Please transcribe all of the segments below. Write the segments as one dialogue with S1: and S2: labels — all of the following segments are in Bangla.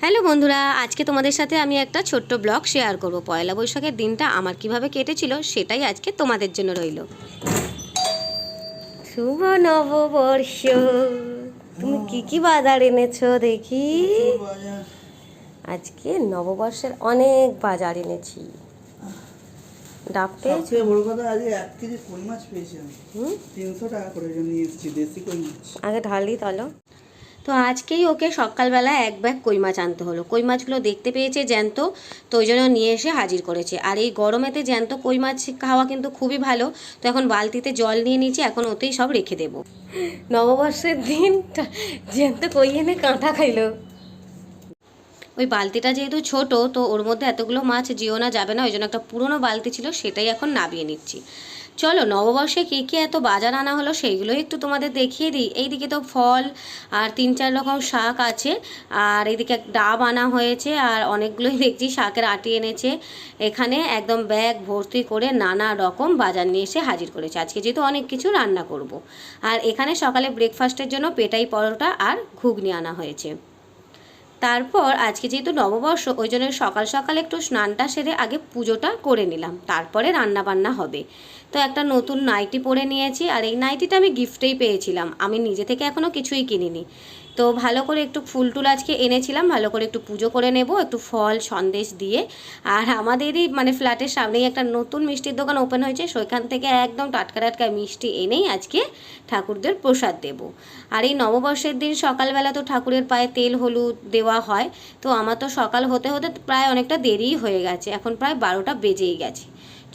S1: হ্যালো বন্ধুরা আজকে তোমাদের সাথে আমি একটা ছোট্ট ব্লগ শেয়ার করব। পয়লা বৈশাখের দিনটা আমার কীভাবে কেটেছিল সেটাই আজকে তোমাদের জন্য রইল। শুভ নববর্ষ। তুমি কি কি বাজার এনেছো দেখি? আজকে নববর্ষের অনেক বাজার এনেছি। ডাব পেয়েছ
S2: বড় কথা আজকে এক কেজি কই মাছ পেয়েছি আমি।
S1: হুম?
S2: তিনশো টাকা করে নিয়ে এসেছি দেশি কই মাছ।
S1: আগে ঢালি তাহলে তো আজকেই ওকে সকালবেলা এক ব্যাগ কই মাছ আনতে হলো। কই মাছগুলো দেখতে পেয়েছে জ্যান্ত তো ওই জন্য নিয়ে এসে হাজির করেছে। আর এই গরমেতে জ্যান্ত কই মাছ খাওয়া কিন্তু খুবই ভালো তো এখন বালতিতে জল নিয়ে নিয়েছি এখন ওতেই সব রেখে দেব। নববর্ষের দিন জ্যান্ত কই এনে কাঁটা খাইলো? ওই বালতিটা যেহেতু ছোট তো ওর মধ্যে এতগুলো মাছ জিও না যাবে না ওই জন্য একটা পুরনো বালতি ছিল সেটাই এখন নাবিয়ে নিচ্ছি। চলো নববর্ষে কী কী এত বাজার আনা হলো সেইগুলোই একটু তোমাদের দেখিয়ে দিই। এইদিকে তো ফল আর তিন চার রকম শাক আছে আর এইদিকে এক ডাব আনা হয়েছে আর অনেকগুলোই দেখছি শাকের আটি এনেছে। এখানে একদম ব্যাগ ভর্তি করে নানা রকম বাজার নিয়ে এসে হাজির করেছে। আজকে যেহেতু অনেক কিছু রান্না করব। আর এখানে সকালে ব্রেকফাস্টের জন্য পেটাই পরোটা আর ঘুগনি আনা হয়েছে। তারপর আজকে যেহেতু নববর্ষ, ওই জন্য সকাল সকাল একটু স্নানটা সেরে আগে পুজোটা করে নিলাম। তারপরে রান্না বান্না হবে। তো একটা নতুন নাইটি পরে নিয়েছি, আর এই নাইটিটা আমি গিফটেই পেয়েছিলাম। আমি নিজে থেকে এখনও কিছুই কিনিনি। তো ভালো করে একটু ফুল টুল আজকে এনেছিলাম, ভালো করে একটু পুজো করে নেব, একটু ফল, সন্দেশ দিয়ে। আর আমাদেরই মানে ফ্ল্যাটের সামনেই একটা নতুন মিষ্টির দোকান ওপেন হয়েছে, সেখান থেকে একদম টাটকা টাটকা মিষ্টি এনেই আজকে ঠাকুরদের প্রসাদ দেব। আর এই নববর্ষের দিন সকালবেলা তো ঠাকুরের পায়ে তেল, হলুদ দেওয়া হয়, তো আমার তো সকাল হতে হতে প্রায় অনেকটা দেরিই হয়ে গেছে, এখন প্রায় বারোটা বেজেই গেছে।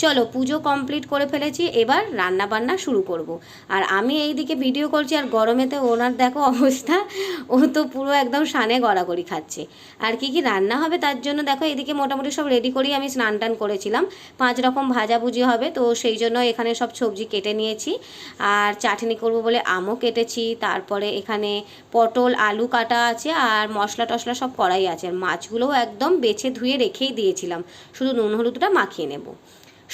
S1: চলো পুজো কমপ্লিট করে ফেলেছি, এবার রান্না বান্না শুরু করব। আর আমি এইদিকে ভিডিও করছি, আর গরমেতে ওনার দেখো অবস্থা, ও তো পুরো একদম সানে গড়াগড়ি খাচ্ছে। আর কি কি রান্না হবে তার জন্য দেখো, এদিকে মোটামুটি সব রেডি করেই আমি স্নান টান করেছিলাম। পাঁচ রকম ভাজাভুজি হবে, তো সেই জন্য এখানে সব সবজি কেটে নিয়েছি। আর চাটনি করব বলে আমও কেটেছি, তারপরে এখানে পটল, আলু কাটা আছে, আর মশলা টশলা সব করাই আছে। আর মাছগুলোও একদম বেছে ধুয়ে রেখেই দিয়েছিলাম। শুধু নুন হলুদটা মাখিয়ে নেব।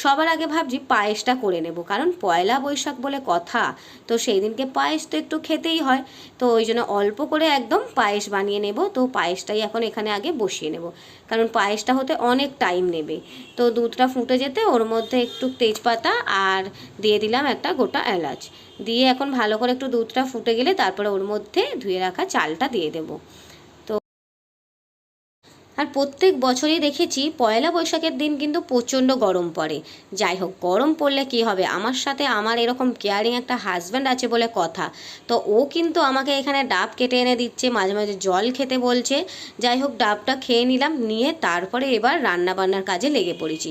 S1: সবার আগে ভাবছি পায়েসটা করে নেব, কারণ পয়লা বৈশাখ বলে কথা। তো সেই দিনকে পায়েস তো একটু খেতেই হয়। তো ওই জন্য অল্প করে একদম পায়েস বানিয়ে নেব। তো পায়েসটাই এখন এখানে আগে বসিয়ে নেব। কারণ পায়েসটা হতে অনেক টাইম নেবে। তো দুধটা ফুটে যেতে ওর মধ্যে একটু তেজপাতা আর দিয়ে দিলাম একটা গোটা এলাচ। দিয়ে এখন ভালো করে একটু দুধটা ফুটে গেলে তারপরে ওর মধ্যে ধুয়ে রাখা চালটা দিয়ে দেবো। আর প্রত্যেক বছরই দেখেছি পয়লা বৈশাখের দিন কিন্তু প্রচণ্ড গরম পড়ে। যাই হোক, গরম পড়লে কি হবে? আমার সাথে আমার এরকম কেয়ারিং একটা হাজব্যান্ড আছে বলে কথা। তো ও কিন্তু আমাকে এখানে ডাব কেটে এনে দিচ্ছে, মাঝে মাঝে জল খেতে বলছে। যাই হোক, ডাবটা খেয়ে নিলাম, নিয়ে তারপরে এবার রান্না বান্নার কাজে লেগে পড়েছি।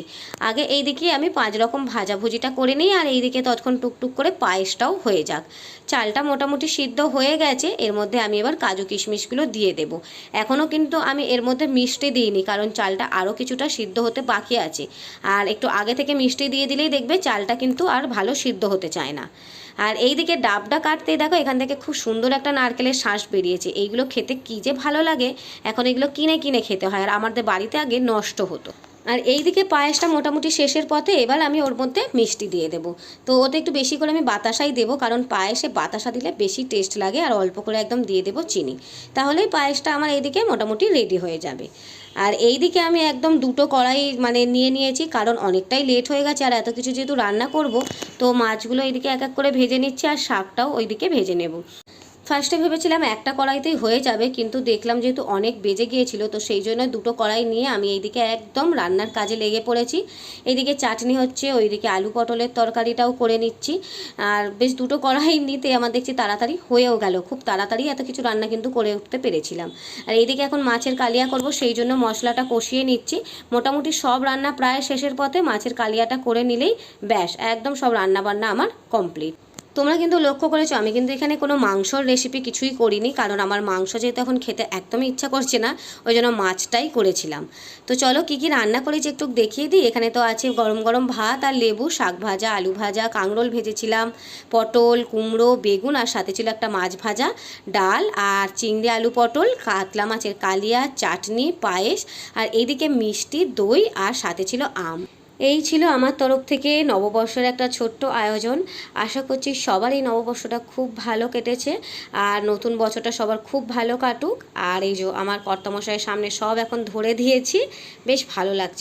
S1: আগে এইদিকে আমি পাঁচ রকম ভাজাভুজিটা করে নিই আর এইদিকে তৎক্ষণ টুকটুক করে পায়েসটাও হয়ে যাক। চালটা মোটামুটি সিদ্ধ হয়ে গেছে, এর মধ্যে আমি এবার কাজু কিশমিশগুলো দিয়ে দেবো। এখনও কিন্তু আমি এর মধ্যে মিষ্টি দিইনি, কারণ চালটা আরও কিছুটা সিদ্ধ হতে বাকি আছে। আর একটু আগে থেকে মিষ্টি দিয়ে দিলেই দেখবে চালটা কিন্তু আর ভালো সিদ্ধ হতে চায় না। আর এই দিকে ডাবটা কাটতে দেখো, এখান থেকে খুব সুন্দর একটা নারকেলের শ্বাস বেরিয়েছে। এইগুলো খেতে কী যে ভালো লাগে, এখন এগুলো কিনে কিনে খেতে হয়। আর আমাদের বাড়িতে আগে নষ্ট হতো। আর এইদিকে পায়েসটা মোটামুটি শেষের পথে এবার আমি ওর মধ্যে মিষ্টি দিয়ে দেবো। তো ওতে একটু বেশি করে আমি বাতাসাই দেবো, কারণ পায়েসে বাতাসা দিলে বেশি টেস্ট লাগে আর অল্প করে একদম দিয়ে দেবো চিনি। তাহলেই পায়েসটা আমার এইদিকে মোটামুটি রেডি হয়ে যাবে। আর এই দিকে আমি একদম দুটো কড়াই মানে নিয়ে নিয়েছি, কারণ অনেকটাই লেট হয়ে গেছে আর এত কিছু যেহেতু রান্না করব, তো মাছগুলো এইদিকে এক এক করে ভেজে নিচ্ছি আর শাকটাও ওইদিকে ভেজে নেব। ফার্স্টে ভেবেছিলাম একটা কড়াইতেই হয়ে যাবে, কিন্তু দেখলাম যেহেতু অনেক বেজে গিয়েছিল, তো সেই জন্য দুটো কড়াই নিয়ে আমি এইদিকে একদম রান্নার কাজে লেগে পড়েছি। এইদিকে চাটনি হচ্ছে, ওইদিকে আলু পটলের তরকারিটাও করে নিচ্ছি। আর বেশ দুটো কড়াই নিতে আমার দেখছি তাড়াতাড়ি হয়েও গেল। খুব তাড়াতাড়ি এত কিছু রান্না কিন্তু করে উঠতে পেরেছিলাম। আর এইদিকে এখন মাছের কালিয়া করব, সেই জন্য মশলাটা কষিয়ে নিচ্ছি। মোটামুটি সব রান্না প্রায় শেষের পথে মাছের কালিয়াটা করে নিলেই ব্যাস, একদম সব রান্না বান্না আমার কমপ্লিট। তোমরা কিন্তু লক্ষ্য করেছ, আমি কিন্তু এখানে কোনো মাংসর রেসিপি কিছুই করিনি, কারণ আমার মাংস যেহেতু এখন খেতে একদমই ইচ্ছা করছে না, ওই জন্য মাছটাই করেছিলাম। তো চলো কী কী রান্না করেছি একটু দেখিয়ে দিই, এখানে তো আছে গরম গরম ভাত আর লেবু, শাক ভাজা, আলু ভাজা, কাঁকরোল ভেজেছিলাম, পটল, কুমড়ো, বেগুন আর সাথে ছিল একটা মাছ ভাজা, ডাল আর চিংড়ি আলু পটল, কাতলা মাছের কালিয়া, চাটনি, পায়েস আর এইদিকে মিষ্টি, দই আর সাথে ছিল আম। এই ছিল আমার তরফ থেকে নববর্ষের একটা ছোট্ট আয়োজন। আশা করছি সবার এই নববর্ষটা খুব ভালো কেটেছে আর নতুন বছরটা সবার খুব ভালো কাটুক। আর এই যে আমার কর্তামশাইয়ের সামনে সব এখন ধরে দিয়েছি, বেশ ভালো লাগছে।